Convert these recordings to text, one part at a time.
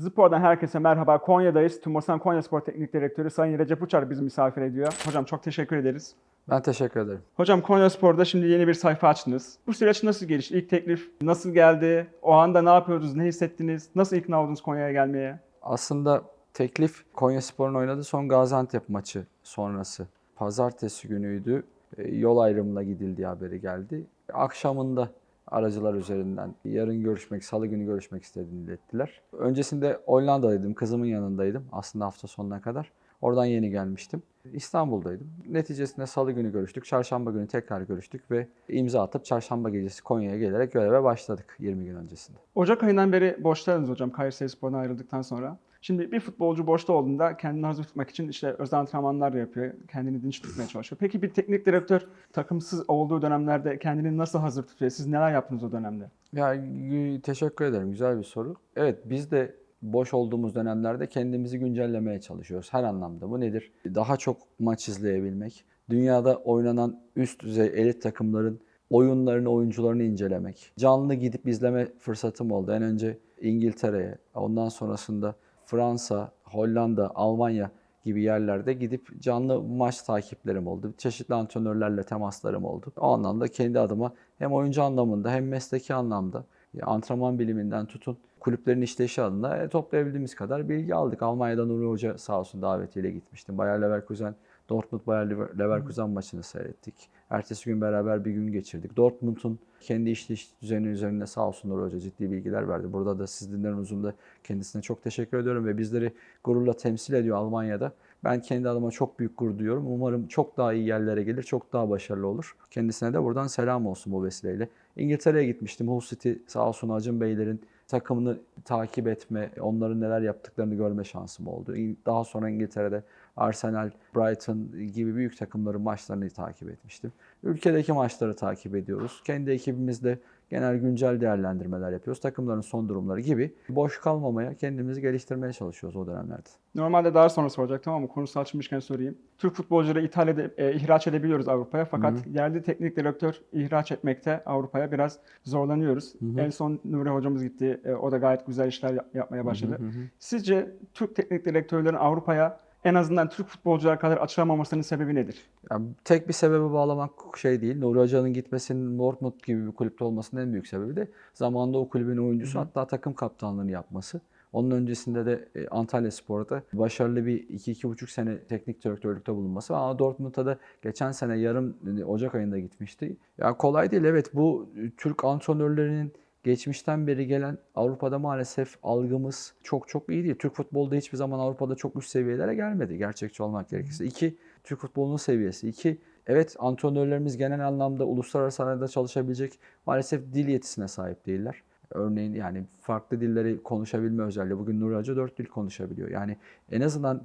Spor'dan herkese merhaba. Konya'dayız. Tümosan Konya Spor Teknik Direktörü Sayın Recep Uçar bizi misafir ediyor. Hocam çok teşekkür ederiz. Ben teşekkür ederim. Hocam Konya Spor'da şimdi yeni bir sayfa açtınız. Bu süreç nasıl gelişti? İlk teklif nasıl geldi? O anda ne yapıyoruz? Ne hissettiniz? Nasıl ikna oldunuz Konya'ya gelmeye? Aslında teklif Konya Spor'un oynadığı son Gaziantep maçı sonrası. Pazartesi günüydü. E, Yol ayrımına gidildiği haberi geldi. Akşamında aracılar üzerinden yarın görüşmek, salı günü görüşmek istediğini ilettiler. Öncesinde Hollanda'daydım, kızımın yanındaydım aslında hafta sonuna kadar. Oradan yeni gelmiştim. İstanbul'daydım. Neticesinde salı günü görüştük. Çarşamba günü tekrar görüştük ve imza atıp çarşamba gecesi Konya'ya gelerek göreve başladık 20 gün öncesinde. Ocak ayından beri boştaydınız hocam Kayseri Spor'dan ayrıldıktan sonra. Şimdi bir futbolcu boşta olduğunda kendini hazır tutmak için işte özel antrenmanlar yapıyor. Kendini dinç tutmaya çalışıyor. Peki bir teknik direktör takımsız olduğu dönemlerde kendini nasıl hazır tutuyor? Siz neler yaptınız o dönemde? Ya teşekkür ederim. Güzel bir soru. Evet biz de boş olduğumuz dönemlerde kendimizi güncellemeye çalışıyoruz her anlamda. Bu nedir? Daha çok maç izleyebilmek, dünyada oynanan üst düzey elit takımların oyunlarını, oyuncularını incelemek. Canlı gidip izleme fırsatım oldu. En önce İngiltere'ye, ondan sonrasında Fransa, Hollanda, Almanya gibi yerlerde gidip canlı maç takiplerim oldu. Çeşitli antrenörlerle temaslarım oldu. O anlamda kendi adıma hem oyuncu anlamında hem mesleki anlamda antrenman biliminden tutun kulüplerin işleyişi adına e, toplayabildiğimiz kadar bilgi aldık. Almanya'da Nuri Hoca sağ olsun davetiyle gitmiştim. Bayer Leverkusen, Dortmund Bayer Lever- Leverkusen maçını seyrettik. Ertesi gün beraber bir gün geçirdik. Dortmund'un kendi işleyiş düzeni üzerinde sağ olsun Nuri Hoca ciddi bilgiler verdi. Burada da siz dinlerin uzun kendisine çok teşekkür ediyorum ve bizleri gururla temsil ediyor Almanya'da. Ben kendi adıma çok büyük gurur duyuyorum. Umarım çok daha iyi yerlere gelir, çok daha başarılı olur. Kendisine de buradan selam olsun bu vesileyle. İngiltere'ye gitmiştim. Hull City sağ olsun Acun Beylerin takımını takip etme, onların neler yaptıklarını görme şansım oldu. Daha sonra İngiltere'de Arsenal, Brighton gibi büyük takımların maçlarını takip etmiştim. Ülkedeki maçları takip ediyoruz. Kendi ekibimizde genel güncel değerlendirmeler yapıyoruz. Takımların son durumları gibi boş kalmamaya, kendimizi geliştirmeye çalışıyoruz o dönemlerde. Normalde daha sonra soracaktım ama konusu açılmışken sorayım. Türk futbolcuları ithal ede, e, ihraç edebiliyoruz Avrupa'ya fakat yerli teknik direktör ihraç etmekte Avrupa'ya biraz zorlanıyoruz. En son Nuri hocamız gitti. E, o da gayet güzel işler yap- yapmaya başladı. Sizce Türk teknik direktörlerin Avrupa'ya en azından Türk futbolcular kadar açılamamasının sebebi nedir? Yani tek bir sebebe bağlamak şey değil. Nuri Hoca'nın gitmesinin Dortmund gibi bir kulüpte olmasının en büyük sebebi de zamanında o kulübün oyuncusu hatta takım kaptanlığını yapması. Onun öncesinde de e, Antalya Spor'da başarılı bir 2-2,5 sene teknik direktörlükte bulunması. Ama Dortmund'a da geçen sene yarım Ocak ayında gitmişti. Ya kolay değil evet bu Türk antrenörlerinin geçmişten beri gelen Avrupa'da maalesef algımız çok çok iyi değil. Türk futbolda hiçbir zaman Avrupa'da çok üst seviyelere gelmedi gerçekçi olmak gerekirse. İki, Türk futbolunun seviyesi. İki, evet antrenörlerimiz genel anlamda uluslararası arenada çalışabilecek maalesef dil yetisine sahip değiller. Örneğin yani farklı dilleri konuşabilme özelliği. Bugün Nuri Hoca dört dil konuşabiliyor. Yani en azından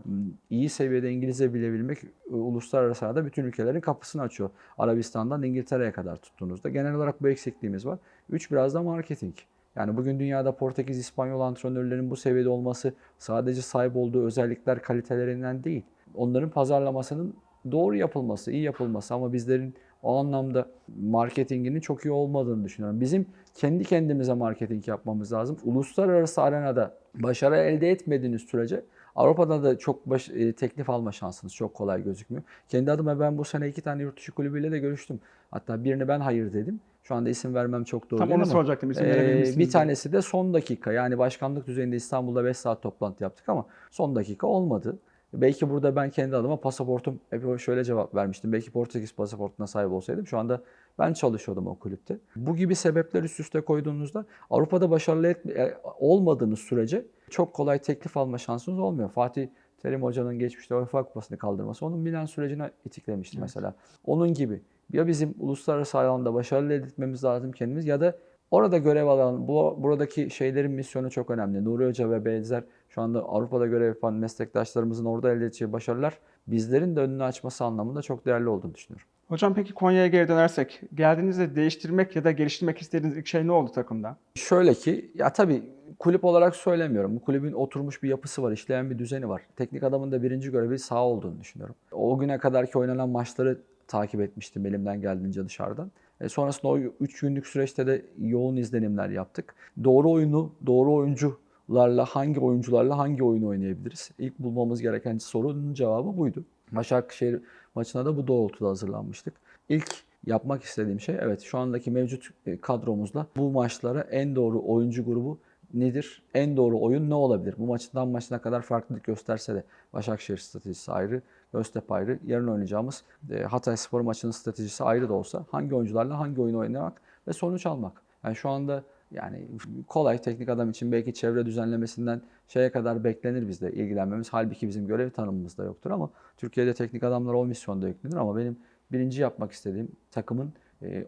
iyi seviyede İngilizce bilebilmek e, uluslararası arada bütün ülkelerin kapısını açıyor. Arabistan'dan İngiltere'ye kadar tuttuğunuzda. Genel olarak bu eksikliğimiz var. Üç biraz da marketing. Yani bugün dünyada Portekiz, İspanyol antrenörlerin bu seviyede olması sadece sahip olduğu özellikler kalitelerinden değil. Onların pazarlamasının doğru yapılması, iyi yapılması ama bizlerin o anlamda marketinginin çok iyi olmadığını düşünüyorum. Bizim kendi kendimize marketing yapmamız lazım. Uluslararası arenada başarı elde etmediğiniz sürece Avrupa'da da çok baş, e, teklif alma şansınız çok kolay gözükmüyor. Kendi adıma ben bu sene iki tane yurt dışı kulübüyle de görüştüm. Hatta birini ben hayır dedim. Şu anda isim vermem çok doğru Tam değil onu ama soracaktım. İsim misiniz? bir tanesi de son dakika. Yani başkanlık düzeyinde İstanbul'da 5 saat toplantı yaptık ama son dakika olmadı. Belki burada ben kendi adıma pasaportum hep şöyle cevap vermiştim. Belki Portekiz pasaportuna sahip olsaydım şu anda ben çalışıyordum o kulüpte. Bu gibi sebepler üst üste koyduğunuzda Avrupa'da başarılı et, e, olmadığınız sürece çok kolay teklif alma şansınız olmuyor. Fatih Terim Hoca'nın geçmişte UEFA Kupası'nı kaldırması onun Milan sürecine itiklemişti mesela. Onun gibi ya bizim uluslararası alanda başarılı etmemiz lazım kendimiz ya da orada görev alan, bu, buradaki şeylerin misyonu çok önemli. Nuri Hoca ve benzer şu anda Avrupa'da görev yapan meslektaşlarımızın orada elde edeceği başarılar bizlerin de önünü açması anlamında çok değerli olduğunu düşünüyorum. Hocam peki Konya'ya geri dönersek geldiğinizde değiştirmek ya da geliştirmek istediğiniz ilk şey ne oldu takımda? Şöyle ki ya tabii kulüp olarak söylemiyorum. Bu kulübün oturmuş bir yapısı var, işleyen bir düzeni var. Teknik adamın da birinci görevi sağ olduğunu düşünüyorum. O güne kadar ki oynanan maçları takip etmiştim elimden geldiğince dışarıdan. E sonrasında o 3 günlük süreçte de yoğun izlenimler yaptık. Doğru oyunu, doğru oyuncu oyuncularla, hangi oyuncularla hangi oyunu oynayabiliriz? İlk bulmamız gereken sorunun cevabı buydu. Başakşehir maçına da bu doğrultuda hazırlanmıştık. İlk yapmak istediğim şey evet şu andaki mevcut e, kadromuzla bu maçlara en doğru oyuncu grubu nedir? En doğru oyun ne olabilir? Bu maçtan maçına kadar farklılık gösterse de Başakşehir stratejisi ayrı, Göztepe ayrı. Yarın oynayacağımız e, Hatay Spor maçının stratejisi ayrı da olsa hangi oyuncularla hangi oyunu oynamak ve sonuç almak. Yani şu anda yani kolay teknik adam için belki çevre düzenlemesinden şeye kadar beklenir bizde ilgilenmemiz. Halbuki bizim görev tanımımızda yoktur ama Türkiye'de teknik adamlar o misyonda yüklenir ama benim birinci yapmak istediğim takımın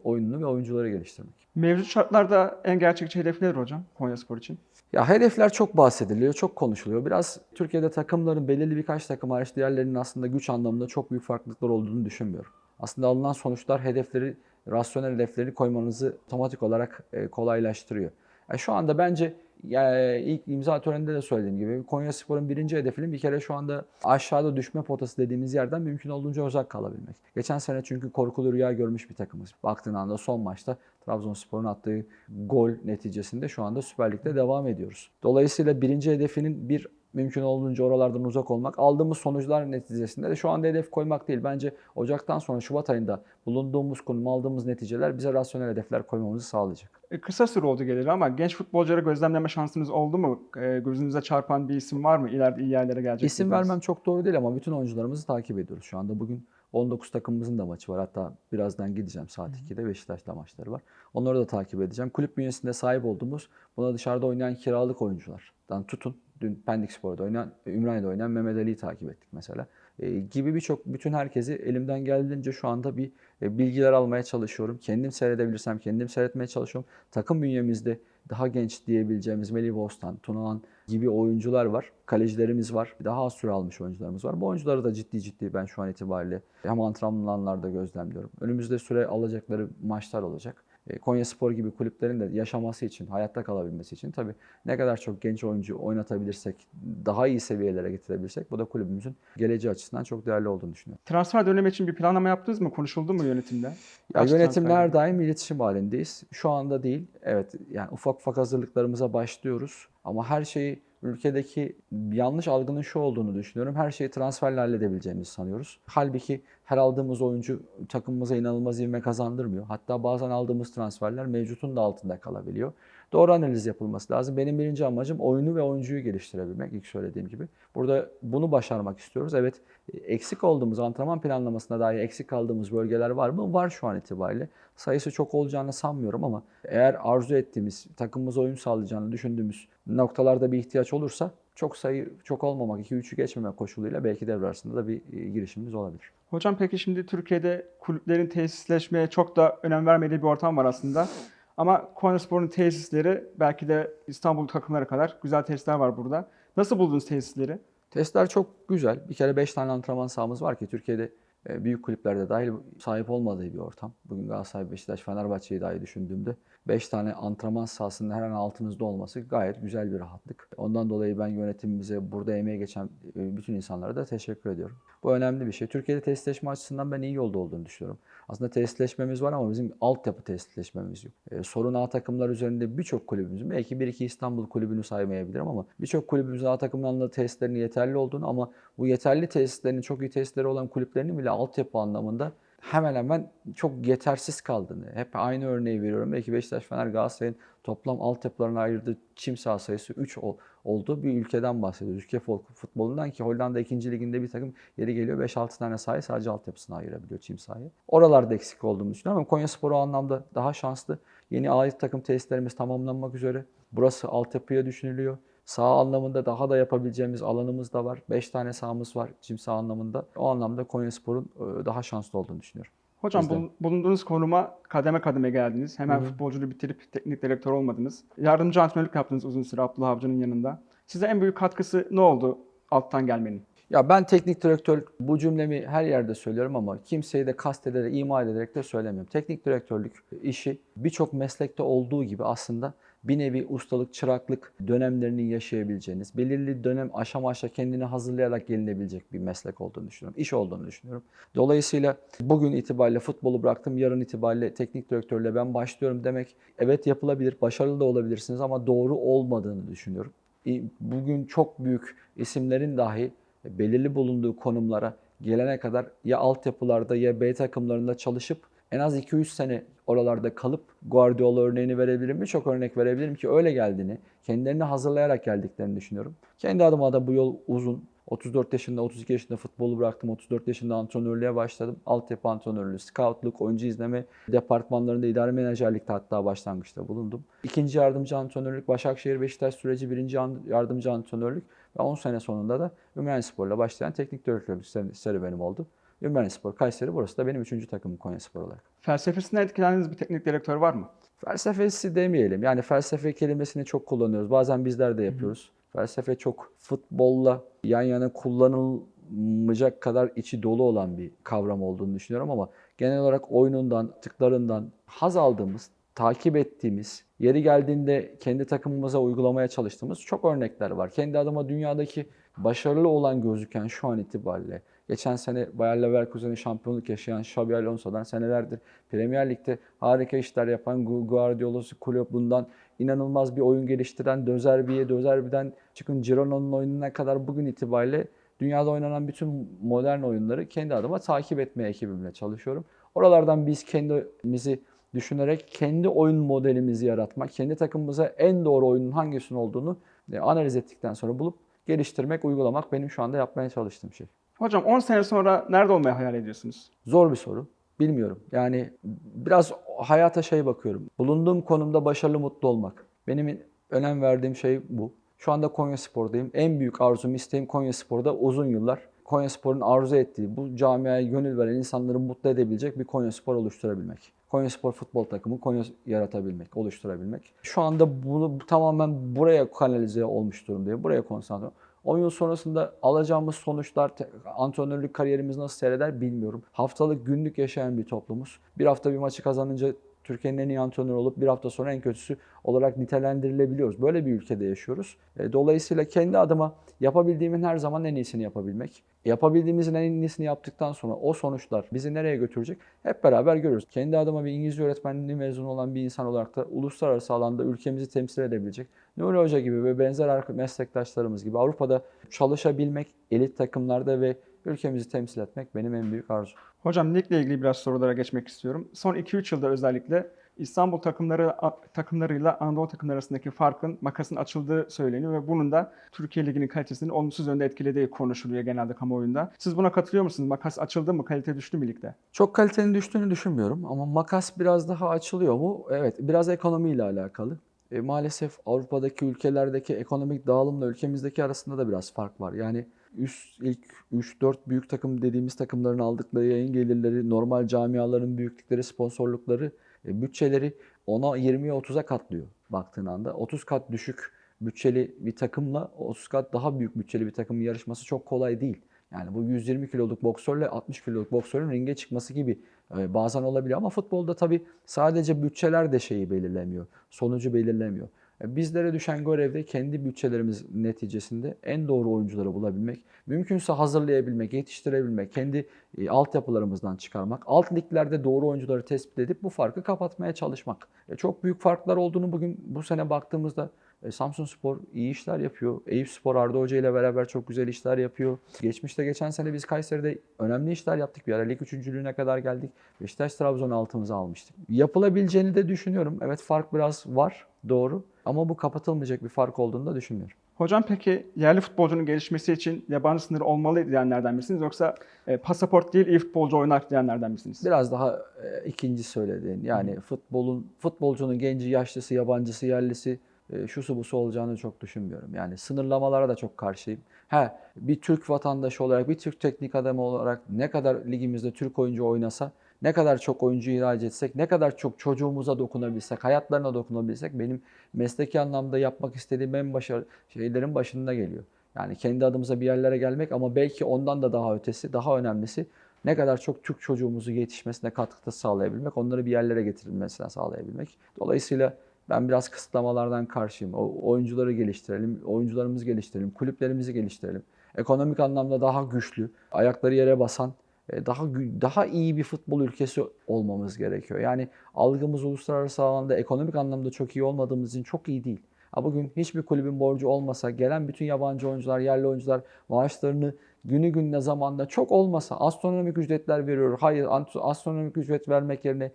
oyununu ve oyuncuları geliştirmek. Mevcut şartlarda en gerçekçi hedef nedir hocam Konyaspor için? Ya hedefler çok bahsediliyor, çok konuşuluyor. Biraz Türkiye'de takımların belirli birkaç takım hariç diğerlerinin aslında güç anlamında çok büyük farklılıklar olduğunu düşünmüyorum. Aslında alınan sonuçlar hedefleri, rasyonel hedefleri koymanızı otomatik olarak e, kolaylaştırıyor. Yani şu anda bence ya ilk imza töreninde de söylediğim gibi Konya Spor'un birinci hedefinin bir kere şu anda aşağıda düşme potası dediğimiz yerden mümkün olduğunca uzak kalabilmek. Geçen sene çünkü korkulu rüya görmüş bir takımız. Baktığın anda son maçta Trabzonspor'un attığı gol neticesinde şu anda Süper Lig'de devam ediyoruz. Dolayısıyla birinci hedefinin bir mümkün olduğunca oralardan uzak olmak. Aldığımız sonuçlar neticesinde de şu anda hedef koymak değil. Bence Ocak'tan sonra Şubat ayında bulunduğumuz konum aldığımız neticeler bize rasyonel hedefler koymamızı sağlayacak. E, kısa süre oldu gelir ama genç futbolcuları gözlemleme şansınız oldu mu? E, gözünüze çarpan bir isim var mı? İleride iyi yerlere gelecek. İsim vermem çok doğru değil ama bütün oyuncularımızı takip ediyoruz. Şu anda bugün 19 takımımızın da maçı var. Hatta birazdan gideceğim saat 2'de Beşiktaş'ta maçları var. Onları da takip edeceğim. Kulüp bünyesinde sahip olduğumuz buna dışarıda oynayan kiralık oyunculardan tutun. Dün Pendik Spor'da oynayan, Ümraniye'de oynayan Mehmet Ali'yi takip ettik mesela. E, gibi birçok bütün herkesi elimden geldiğince şu anda bir e, bilgiler almaya çalışıyorum. Kendim seyredebilirsem kendim seyretmeye çalışıyorum. Takım bünyemizde daha genç diyebileceğimiz Melih Bostan, Tunahan gibi oyuncular var. Kalecilerimiz var. Daha az süre almış oyuncularımız var. Bu oyuncuları da ciddi ciddi ben şu an itibariyle hem antrenmanlarda gözlemliyorum. Önümüzde süre alacakları maçlar olacak. E, Konya Spor gibi kulüplerin de yaşaması için, hayatta kalabilmesi için tabii ne kadar çok genç oyuncu oynatabilirsek, daha iyi seviyelere getirebilirsek bu da kulübümüzün geleceği açısından çok değerli olduğunu düşünüyorum. Transfer dönemi için bir planlama yaptınız mı? Konuşuldu mu yönetimde? Ya Kaç yönetimle transfer her daim iletişim halindeyiz. Şu anda değil. Evet yani ufak ufak hazırlıklarımıza başlıyoruz. Ama her şeyi ülkedeki yanlış algının şu olduğunu düşünüyorum. Her şeyi transferle halledebileceğimizi sanıyoruz. Halbuki her aldığımız oyuncu takımımıza inanılmaz ivme kazandırmıyor. Hatta bazen aldığımız transferler mevcutun da altında kalabiliyor. Doğru analiz yapılması lazım. Benim birinci amacım oyunu ve oyuncuyu geliştirebilmek ilk söylediğim gibi. Burada bunu başarmak istiyoruz. Evet eksik olduğumuz antrenman planlamasında dahi eksik kaldığımız bölgeler var mı? Var şu an itibariyle. Sayısı çok olacağını sanmıyorum ama eğer arzu ettiğimiz, takımımıza uyum sağlayacağını düşündüğümüz noktalarda bir ihtiyaç olursa çok sayı çok olmamak, 2-3'ü geçmemek koşuluyla belki devre arasında da bir e, girişimimiz olabilir. Hocam peki şimdi Türkiye'de kulüplerin tesisleşmeye çok da önem vermediği bir ortam var aslında. Ama Konyaspor'un tesisleri belki de İstanbul takımları kadar güzel tesisler var burada. Nasıl buldunuz tesisleri? Testler çok güzel. Bir kere 5 tane antrenman sahamız var ki Türkiye'de büyük kulüplerde dahil sahip olmadığı bir ortam. Bugün Galatasaray, Beşiktaş, Fenerbahçe'yi dahi düşündüğümde 5 tane antrenman sahasının her an altınızda olması gayet güzel bir rahatlık. Ondan dolayı ben yönetimimize, burada emeğe geçen e, bütün insanlara da teşekkür ediyorum. Bu önemli bir şey. Türkiye'de tesisleşme açısından ben iyi yolda olduğunu düşünüyorum. Aslında tesisleşmemiz var ama bizim altyapı tesisleşmemiz yok. E, sorun A takımlar üzerinde birçok kulübümüzün, belki bir iki İstanbul kulübünü saymayabilirim ama birçok kulübümüzün A takımlarında tesislerinin yeterli olduğunu ama bu yeterli tesislerin, çok iyi tesisleri olan kulüplerinin bile altyapı anlamında hemen hemen çok yetersiz kaldığını, hep aynı örneği veriyorum. Belki Beşiktaş, Fener, Galatasaray'ın toplam altyapılarına ayırdığı çim saha sayısı 3 olduğu bir ülkeden bahsediyoruz. Ülke futbolundan ki Hollanda 2. liginde bir takım yeri geliyor 5-6 tane sahayı sadece altyapısına ayırabiliyor çim sahayı. Oralarda eksik olduğunu düşünüyorum ama Konya Spor o anlamda daha şanslı. Yeni ait takım tesislerimiz tamamlanmak üzere. Burası altyapıya düşünülüyor. Sağ anlamında daha da yapabileceğimiz alanımız da var. 5 tane sahamız var çim saha anlamında. O anlamda Konyaspor'un e, daha şanslı olduğunu düşünüyorum. Hocam Bizde. bul- bulunduğunuz konuma kademe kademe geldiniz. Hemen futbolculuğu bitirip teknik direktör olmadınız. Yardımcı antrenörlük yaptınız uzun süre Abdullah Avcı'nın yanında. Size en büyük katkısı ne oldu alttan gelmenin? Ya ben teknik direktör bu cümlemi her yerde söylüyorum ama kimseyi de kastederek, ima ederek de söylemiyorum. Teknik direktörlük işi birçok meslekte olduğu gibi aslında bir nevi ustalık, çıraklık dönemlerini yaşayabileceğiniz, belirli dönem aşama aşama kendini hazırlayarak gelinebilecek bir meslek olduğunu düşünüyorum. İş olduğunu düşünüyorum. Dolayısıyla bugün itibariyle futbolu bıraktım, yarın itibariyle teknik direktörle ben başlıyorum demek evet yapılabilir, başarılı da olabilirsiniz ama doğru olmadığını düşünüyorum. i- bugün çok büyük isimlerin dahi belirli bulunduğu konumlara gelene kadar ya altyapılarda ya B takımlarında çalışıp en az 2-3 sene oralarda kalıp Guardiola örneğini verebilirim. Birçok örnek verebilirim ki öyle geldiğini, kendilerini hazırlayarak geldiklerini düşünüyorum. Kendi adıma da bu yol uzun. 34 yaşında, 32 yaşında futbolu bıraktım. 34 yaşında antrenörlüğe başladım. Altyapı antrenörlüğü, scoutluk, oyuncu izleme departmanlarında idare menajerlikte hatta başlangıçta bulundum. İkinci yardımcı antrenörlük, Başakşehir Beşiktaş süreci birinci yardımcı antrenörlük ve 10 sene sonunda da Ümraniyespor'la başlayan teknik direktörlük ser- serüvenim oldu. Ümraniyespor, Kayseri burası da benim üçüncü takımım Konyaspor olarak. Felsefesinden etkilendiğiniz bir teknik direktör var mı? Felsefesi demeyelim. Yani felsefe kelimesini çok kullanıyoruz. Bazen bizler de yapıyoruz. Felsefe çok futbolla yan yana kullanılmayacak kadar içi dolu olan bir kavram olduğunu düşünüyorum ama genel olarak oyunundan, tıklarından haz aldığımız, takip ettiğimiz, yeri geldiğinde kendi takımımıza uygulamaya çalıştığımız çok örnekler var. Kendi adıma dünyadaki başarılı olan gözüken şu an itibariyle Geçen sene Bayer Leverkusen'in şampiyonluk yaşayan Xabi Alonso'dan senelerdir Premier Lig'de harika işler yapan Gu- Guardiola'sı kulüp bundan inanılmaz bir oyun geliştiren Dözerbi'ye, Dözerbi'den çıkın Girona'nın oyununa kadar bugün itibariyle dünyada oynanan bütün modern oyunları kendi adıma takip etmeye ekibimle çalışıyorum. Oralardan biz kendimizi düşünerek kendi oyun modelimizi yaratmak, kendi takımımıza en doğru oyunun hangisinin olduğunu e, analiz ettikten sonra bulup geliştirmek, uygulamak benim şu anda yapmaya çalıştığım şey. Hocam 10 sene sonra nerede olmayı hayal ediyorsunuz? Zor bir soru. Bilmiyorum. Yani biraz hayata şey bakıyorum. Bulunduğum konumda başarılı, mutlu olmak. Benim önem verdiğim şey bu. Şu anda Konya Spor'dayım. En büyük arzum, isteğim Konya Spor'da uzun yıllar Konya Spor'un arzu ettiği, bu camiaya gönül veren insanları mutlu edebilecek bir Konya Spor oluşturabilmek. Konya Spor futbol takımı Konya yaratabilmek, oluşturabilmek. Şu anda bunu tamamen buraya kanalize olmuş durumdayım. Buraya konsantre. 10 yıl sonrasında alacağımız sonuçlar, antrenörlük kariyerimiz nasıl seyreder bilmiyorum. Haftalık, günlük yaşayan bir toplumuz. Bir hafta bir maçı kazanınca Türkiye'nin en iyi antrenörü olup bir hafta sonra en kötüsü olarak nitelendirilebiliyoruz. Böyle bir ülkede yaşıyoruz. E, Dolayısıyla kendi adıma yapabildiğimin her zaman en iyisini yapabilmek. Yapabildiğimizin en iyisini yaptıktan sonra o sonuçlar bizi nereye götürecek hep beraber görüyoruz. Kendi adıma bir İngilizce öğretmenliği mezunu olan bir insan olarak da uluslararası alanda ülkemizi temsil edebilecek Nuri Hoca gibi ve benzer meslektaşlarımız gibi Avrupa'da çalışabilmek, elit takımlarda ve ülkemizi temsil etmek benim en büyük arzum. Hocam ligle ilgili biraz sorulara geçmek istiyorum. Son 2-3 yılda özellikle İstanbul takımları takımlarıyla Anadolu takımları arasındaki farkın, makasın açıldığı söyleniyor ve bunun da Türkiye Ligi'nin kalitesini olumsuz yönde etkilediği konuşuluyor genelde kamuoyunda. Siz buna katılıyor musunuz? Makas açıldı mı? Kalite düştü mü ligde? Çok kalitenin düştüğünü düşünmüyorum ama makas biraz daha açılıyor mu? Evet, biraz ekonomiyle alakalı. E, maalesef Avrupa'daki ülkelerdeki ekonomik dağılımla ülkemizdeki arasında da biraz fark var. Yani üst ilk 3-4 büyük takım dediğimiz takımların aldıkları yayın gelirleri, normal camiaların büyüklükleri, sponsorlukları, e, bütçeleri 10'a 20'ye 30'a katlıyor baktığın anda. 30 kat düşük bütçeli bir takımla 30 kat daha büyük bütçeli bir takımın yarışması çok kolay değil. Yani bu 120 kiloluk boksörle 60 kiloluk boksörün ringe çıkması gibi e, bazen olabiliyor ama futbolda tabii sadece bütçeler de şeyi belirlemiyor. Sonucu belirlemiyor. E, Bizlere düşen görevde kendi bütçelerimiz neticesinde en doğru oyuncuları bulabilmek, mümkünse hazırlayabilmek, yetiştirebilmek, kendi e, altyapılarımızdan çıkarmak, alt liglerde doğru oyuncuları tespit edip bu farkı kapatmaya çalışmak. E, Çok büyük farklar olduğunu bugün bu sene baktığımızda e, Samsun Spor iyi işler yapıyor. Eyüp Spor Arda Hoca ile beraber çok güzel işler yapıyor. Geçmişte geçen sene biz Kayseri'de önemli işler yaptık. Bir ara lig üçüncülüğüne kadar geldik. Beşiktaş Trabzon'u altımıza almıştık. Yapılabileceğini de düşünüyorum. Evet fark biraz var doğru ama bu kapatılmayacak bir fark olduğunu da düşünmüyorum. Hocam peki yerli futbolcunun gelişmesi için yabancı sınırı olmalı diyenlerden misiniz yoksa e, pasaport değil iyi futbolcu oynar diyenlerden misiniz? Biraz daha e, ikinci söylediğin yani futbolun futbolcunun genci, yaşlısı, yabancısı, yerlisi e, şusu busu olacağını çok düşünmüyorum. Yani sınırlamalara da çok karşıyım. Ha bir Türk vatandaşı olarak, bir Türk teknik adamı olarak ne kadar ligimizde Türk oyuncu oynasa, ne kadar çok oyuncu ihraç etsek, ne kadar çok çocuğumuza dokunabilsek, hayatlarına dokunabilsek benim mesleki anlamda yapmak istediğim en başarılı şeylerin başında geliyor. Yani kendi adımıza bir yerlere gelmek ama belki ondan da daha ötesi, daha önemlisi ne kadar çok Türk çocuğumuzu yetişmesine katkıda sağlayabilmek, onları bir yerlere getirilmesine sağlayabilmek. Dolayısıyla ben biraz kısıtlamalardan karşıyım. O oyuncuları geliştirelim, oyuncularımızı geliştirelim, kulüplerimizi geliştirelim. Ekonomik anlamda daha güçlü, ayakları yere basan, e, daha daha iyi bir futbol ülkesi olmamız gerekiyor. Yani algımız uluslararası alanda ekonomik anlamda çok iyi olmadığımız için çok iyi değil. Ha bugün hiçbir kulübün borcu olmasa gelen bütün yabancı oyuncular, yerli oyuncular maaşlarını günü gününe zamanda çok olmasa astronomik ücretler veriyor. Hayır astronomik ücret vermek yerine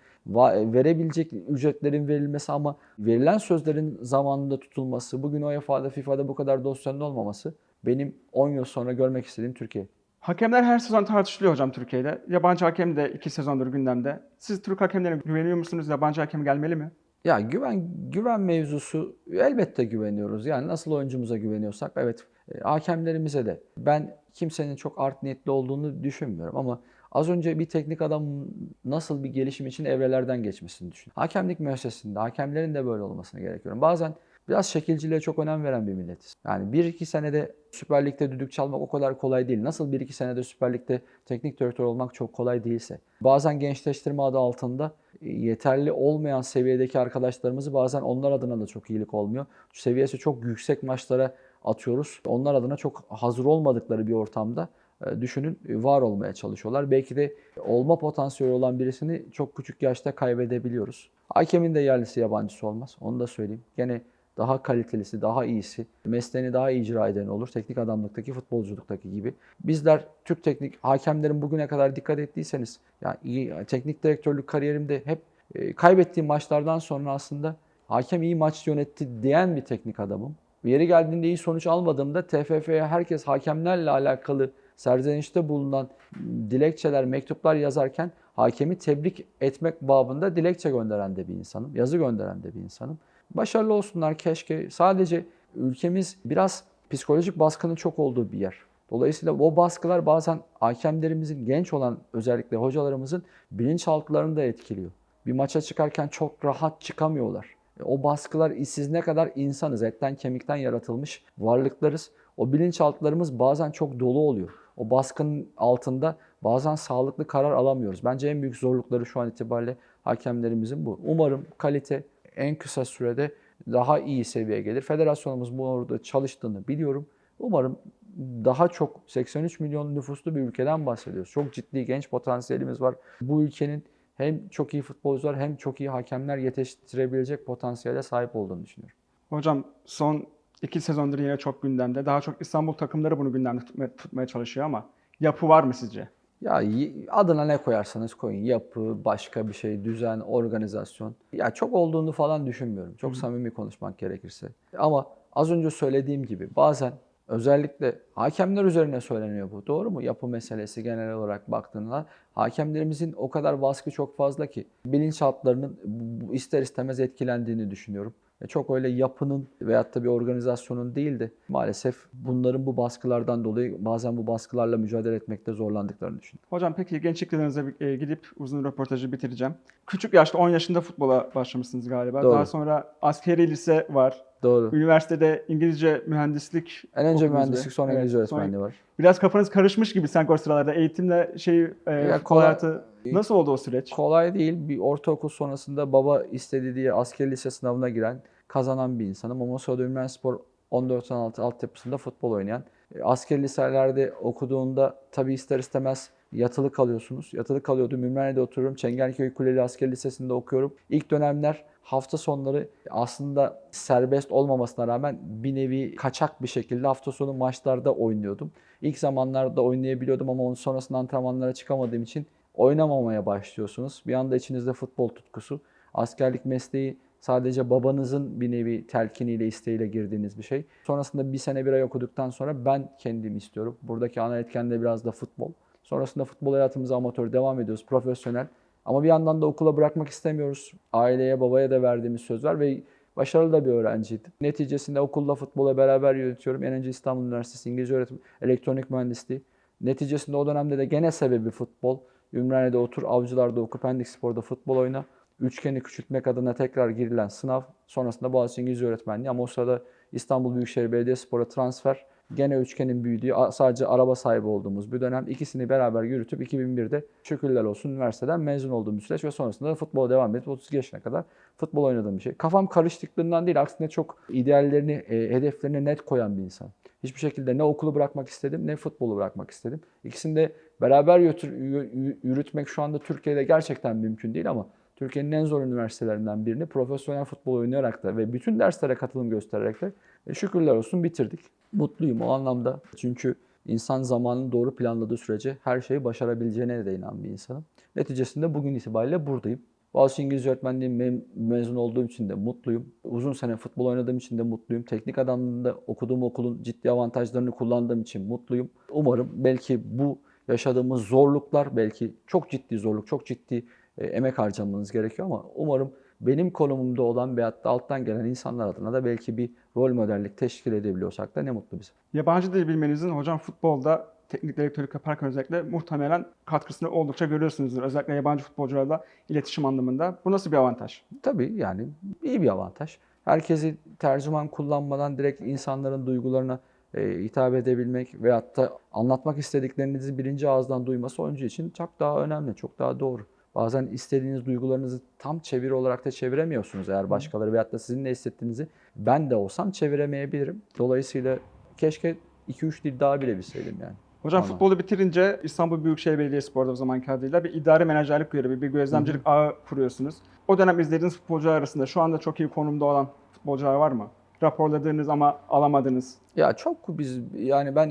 verebilecek ücretlerin verilmesi ama verilen sözlerin zamanında tutulması, bugün UEFA'da, FIFA'da bu kadar dosyanın olmaması benim 10 yıl sonra görmek istediğim Türkiye. Hakemler her sezon tartışılıyor hocam Türkiye'de. Yabancı hakem de iki sezondur gündemde. Siz Türk hakemlerine güveniyor musunuz? Yabancı hakem gelmeli mi? Ya güven güven mevzusu elbette güveniyoruz. Yani nasıl oyuncumuza güveniyorsak evet e, hakemlerimize de. Ben kimsenin çok art niyetli olduğunu düşünmüyorum ama az önce bir teknik adam nasıl bir gelişim için evrelerden geçmesini düşün. Hakemlik müessesesinde hakemlerin de böyle olmasını gerekiyorum. Bazen biraz şekilciliğe çok önem veren bir milletiz. Yani 1-2 senede Süper Lig'de düdük çalmak o kadar kolay değil. Nasıl 1-2 senede Süper Lig'de teknik direktör olmak çok kolay değilse. Bazen gençleştirme adı altında e, yeterli olmayan seviyedeki arkadaşlarımızı bazen onlar adına da çok iyilik olmuyor. Seviyesi çok yüksek maçlara atıyoruz. Onlar adına çok hazır olmadıkları bir ortamda e, düşünün e, var olmaya çalışıyorlar. Belki de olma potansiyeli olan birisini çok küçük yaşta kaybedebiliyoruz. Hakemin de yerlisi yabancısı olmaz. Onu da söyleyeyim. Gene daha kalitelisi, daha iyisi, mesleğini daha iyi icra eden olur. Teknik adamlıktaki, futbolculuktaki gibi. Bizler Türk teknik hakemlerin bugüne kadar dikkat ettiyseniz, yani iyi, teknik direktörlük kariyerimde hep e, kaybettiğim maçlardan sonra aslında hakem iyi maç yönetti diyen bir teknik adamım. Yeri geldiğinde iyi sonuç almadığımda TFF'ye herkes hakemlerle alakalı serzenişte bulunan dilekçeler, mektuplar yazarken hakemi tebrik etmek babında dilekçe gönderen de bir insanım. Yazı gönderen de bir insanım. Başarılı olsunlar keşke. Sadece ülkemiz biraz psikolojik baskının çok olduğu bir yer. Dolayısıyla o baskılar bazen hakemlerimizin, genç olan özellikle hocalarımızın bilinçaltılarını da etkiliyor. Bir maça çıkarken çok rahat çıkamıyorlar. E, O baskılar siz ne kadar insanız, etten kemikten yaratılmış varlıklarız. O bilinçaltılarımız bazen çok dolu oluyor. O baskının altında bazen sağlıklı karar alamıyoruz. Bence en büyük zorlukları şu an itibariyle hakemlerimizin bu. Umarım kalite en kısa sürede daha iyi seviyeye gelir. Federasyonumuz bu orada çalıştığını biliyorum. Umarım daha çok 83 milyon nüfuslu bir ülkeden bahsediyoruz. Çok ciddi genç potansiyelimiz var. Bu ülkenin hem çok iyi futbolcular hem çok iyi hakemler yetiştirebilecek potansiyele sahip olduğunu düşünüyorum. Hocam son iki sezondur yine çok gündemde. Daha çok İstanbul takımları bunu gündemde tutmaya, çalışıyor ama yapı var mı sizce? Ya adına ne koyarsanız koyun. Yapı, başka bir şey, düzen, organizasyon. Ya çok olduğunu falan düşünmüyorum. Çok samimi konuşmak gerekirse. Ama az önce söylediğim gibi bazen özellikle hakemler üzerine söyleniyor bu. Doğru mu? Yapı meselesi genel olarak baktığında hakemlerimizin o kadar baskı çok fazla ki bilinçaltlarının ister istemez etkilendiğini düşünüyorum. E, Çok öyle yapının veyahut da bir organizasyonun değil de maalesef bunların bu baskılardan dolayı bazen bu baskılarla mücadele etmekte zorlandıklarını düşünüyorum. Hocam peki gençlik yıllarınıza e, gidip uzun röportajı bitireceğim. Küçük yaşta 10 yaşında futbola başlamışsınız galiba. Doğru. Daha sonra askeri lise var. Doğru. Üniversitede İngilizce mühendislik En önce mühendislik sonra Evet, İngilizce sonra- öğretmenliği var. Biraz kafanız karışmış gibi sanki o sıralarda. Eğitimle şey e, futbol kolay- hayatı nasıl oldu o süreç? Kolay değil. Bir ortaokul sonrasında baba istedi diye askeri lise sınavına giren, kazanan bir insanım. Ama sonra Ümranispor 14-16 altyapısında futbol oynayan. E, Askeri liselerde okuduğunda tabii ister istemez yatılı kalıyorsunuz. Yatılı kalıyordum. Ümraniye'de oturuyorum. Çengelköy Kuleli Askeri Lisesi'nde okuyorum. İlk dönemler hafta sonları aslında serbest olmamasına rağmen bir nevi kaçak bir şekilde hafta sonu maçlarda oynuyordum. İlk zamanlarda oynayabiliyordum ama onun sonrasında antrenmanlara çıkamadığım için oynamamaya başlıyorsunuz. Bir anda içinizde futbol tutkusu. Askerlik mesleği sadece babanızın bir nevi telkiniyle, isteğiyle girdiğiniz bir şey. Sonrasında bir sene bir ay okuduktan sonra ben kendim istiyorum. Buradaki ana etken de biraz da futbol. Sonrasında futbol hayatımıza amatör devam ediyoruz, profesyonel. Ama bir yandan da okula bırakmak istemiyoruz. Aileye, babaya da verdiğimiz söz var ve başarılı da bir öğrenciydim. Neticesinde okulla futbola beraber yönetiyorum. En önce İstanbul Üniversitesi İngilizce Öğretim, Elektronik Mühendisliği. Neticesinde o dönemde de gene sebebi futbol. Ümraniye'de otur, Avcılar'da oku, Pendik Spor'da futbol oyna. Üçgeni küçültmek adına tekrar girilen sınav. Sonrasında Boğaziçi İngilizce Öğretmenliği ama o sırada İstanbul Büyükşehir Belediyespor'a transfer. Gene üçgenin büyüdüğü, sadece araba sahibi olduğumuz bir dönem. ikisini beraber yürütüp 2001'de şükürler olsun üniversiteden mezun olduğum bir süreç ve sonrasında da futbola devam edip 32 yaşına kadar futbol oynadığım bir şey. Kafam karıştıklığından değil, aksine çok ideallerini, e, hedeflerini net koyan bir insan. Hiçbir şekilde ne okulu bırakmak istedim ne futbolu bırakmak istedim. İkisini de beraber yötür- yü- yü- yürütmek şu anda Türkiye'de gerçekten mümkün değil ama Türkiye'nin en zor üniversitelerinden birini profesyonel futbol oynayarak da ve bütün derslere katılım göstererek de e, şükürler olsun bitirdik. Mutluyum o anlamda. Çünkü insan zamanını doğru planladığı sürece her şeyi başarabileceğine de inanan bir insanım. Neticesinde bugün itibariyle buradayım. Boğaziçi İngilizce öğretmenliği mem- mezun olduğum için de mutluyum. Uzun sene futbol oynadığım için de mutluyum. Teknik adamlığında okuduğum okulun ciddi avantajlarını kullandığım için mutluyum. Umarım belki bu yaşadığımız zorluklar belki çok ciddi zorluk, çok ciddi e, emek harcamanız gerekiyor ama umarım benim konumumda olan veyahut da alttan gelen insanlar adına da belki bir rol modellik teşkil edebiliyorsak da ne mutlu bize. Yabancı dil bilmenizin hocam futbolda teknik direktörlük yaparken özellikle muhtemelen katkısını oldukça görüyorsunuzdur. Özellikle yabancı futbolcularla iletişim anlamında. Bu nasıl bir avantaj? Tabii yani iyi bir avantaj. Herkesi tercüman kullanmadan direkt insanların duygularına e, hitap edebilmek veyahut da anlatmak istediklerinizi birinci ağızdan duyması oyuncu için çok daha önemli, çok daha doğru. Bazen istediğiniz duygularınızı tam çeviri olarak da çeviremiyorsunuz eğer başkaları veyahut da sizin ne hissettiğinizi ben de olsam çeviremeyebilirim. Dolayısıyla keşke 2-3 dil daha bile bilseydim yani. Hocam Tamam. futbolu bitirince İstanbul Büyükşehir Belediyespor'da o zamanki adıyla bir idari menajerlik görevi, bir gözlemcilik ağı kuruyorsunuz. O dönem izlediğiniz futbolcular arasında şu anda çok iyi konumda olan futbolcular var mı? Raporladığınız ama alamadınız. Ya çok biz yani ben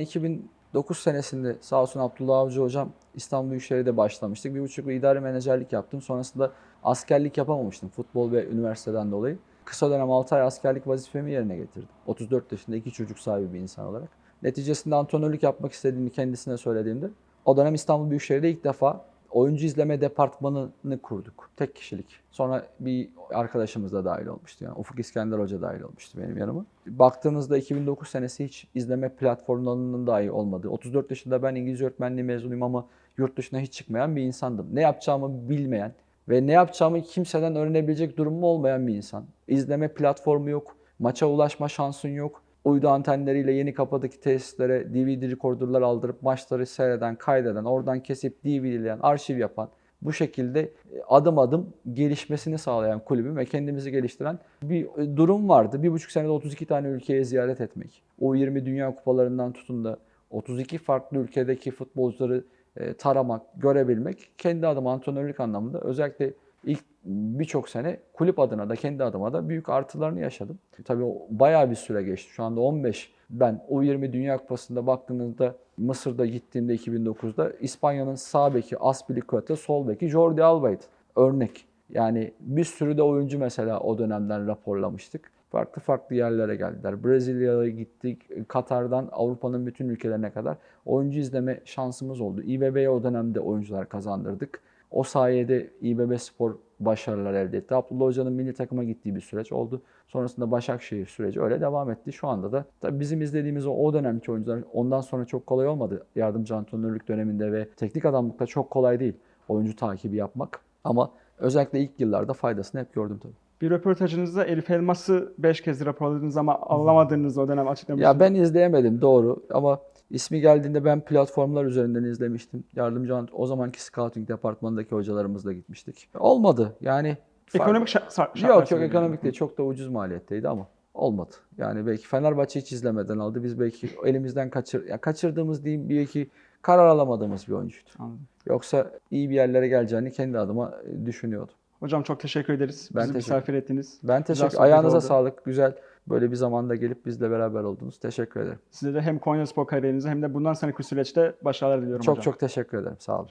2009 senesinde sağ olsun Abdullah Avcı hocam İstanbul Büyükşehir'de başlamıştık. Bir buçuk yıl idari menajerlik yaptım. Sonrasında askerlik yapamamıştım futbol ve üniversiteden dolayı. Kısa dönem 6 ay askerlik vazifemi yerine getirdim. 34 yaşında iki çocuk sahibi bir insan olarak. Neticesinde antrenörlük yapmak istediğimi kendisine söylediğimde o dönem İstanbul Büyükşehir'de ilk defa oyuncu izleme departmanını kurduk. Tek kişilik. Sonra bir arkadaşımız da dahil olmuştu. Yani Ufuk İskender Hoca dahil olmuştu benim yanıma. Baktığınızda 2009 senesi hiç izleme platformlarının dahi olmadığı. 34 yaşında ben İngilizce öğretmenliği mezunuyum ama yurt dışına hiç çıkmayan bir insandım. Ne yapacağımı bilmeyen ve ne yapacağımı kimseden öğrenebilecek durumum olmayan bir insan. İzleme platformu yok, maça ulaşma şansın yok. Uydu antenleriyle yeni kapıdaki tesislere DVD rekorderlar aldırıp maçları seyreden, kaydeden, oradan kesip DVD'leyen, arşiv yapan, bu şekilde e, adım adım gelişmesini sağlayan kulübün ve kendimizi geliştiren bir e, durum vardı. Bir buçuk senede 32 tane ülkeye ziyaret etmek. O 20 Dünya Kupalarından tutun da 32 farklı ülkedeki futbolcuları e, taramak, görebilmek kendi adıma antrenörlük anlamında özellikle ilk birçok sene kulüp adına da kendi adıma da büyük artılarını yaşadım. Tabii bayağı bir süre geçti. Şu anda 15. Ben U20 Dünya Kupası'nda baktığınızda Mısır'da gittiğimde 2009'da İspanya'nın sağ beki Aspilicueta, sol beki Jordi Alba'ydı. Örnek. Yani bir sürü de oyuncu mesela o dönemden raporlamıştık. Farklı farklı yerlere geldiler. Brezilya'ya gittik, Katar'dan Avrupa'nın bütün ülkelerine kadar oyuncu izleme şansımız oldu. İBB'ye o dönemde oyuncular kazandırdık. O sayede İBB Spor başarılar elde etti. Abdullah Hoca'nın milli takıma gittiği bir süreç oldu. Sonrasında Başakşehir süreci öyle devam etti. Şu anda da tabii bizim izlediğimiz o, o dönemki oyuncular ondan sonra çok kolay olmadı. Yardımcı antrenörlük döneminde ve teknik adamlıkta çok kolay değil oyuncu takibi yapmak. Ama özellikle ilk yıllarda faydasını hep gördüm tabii. Bir röportajınızda Elif Elmas'ı 5 kez raporladınız ama alamadığınız o dönem açıklamıştınız. Ya ben izleyemedim doğru ama ismi geldiğinde ben platformlar üzerinden izlemiştim. Yardımcı o zamanki scouting departmanındaki hocalarımızla gitmiştik. Olmadı yani. Ekonomik şa- şart- şartlar Yok yok ekonomik değil. Çok da ucuz maliyetteydi ama olmadı. Yani belki Fenerbahçe hiç izlemeden aldı. Biz belki elimizden kaçır ya kaçırdığımız diyeyim belki karar alamadığımız bir oyuncuydu. Anladım. Yoksa iyi bir yerlere geleceğini kendi adıma e, düşünüyordum. Hocam çok teşekkür ederiz. Ben Bizi teşekkür- misafir ettiniz. Ben teşekkür Ayağınıza oldu. sağlık. Güzel böyle bir zamanda gelip bizle beraber oldunuz. Teşekkür ederim. Size de hem Konya Spor kariyerinize hem de bundan sonraki süreçte başarılar diliyorum Çok hocam. çok teşekkür ederim. Sağ olun.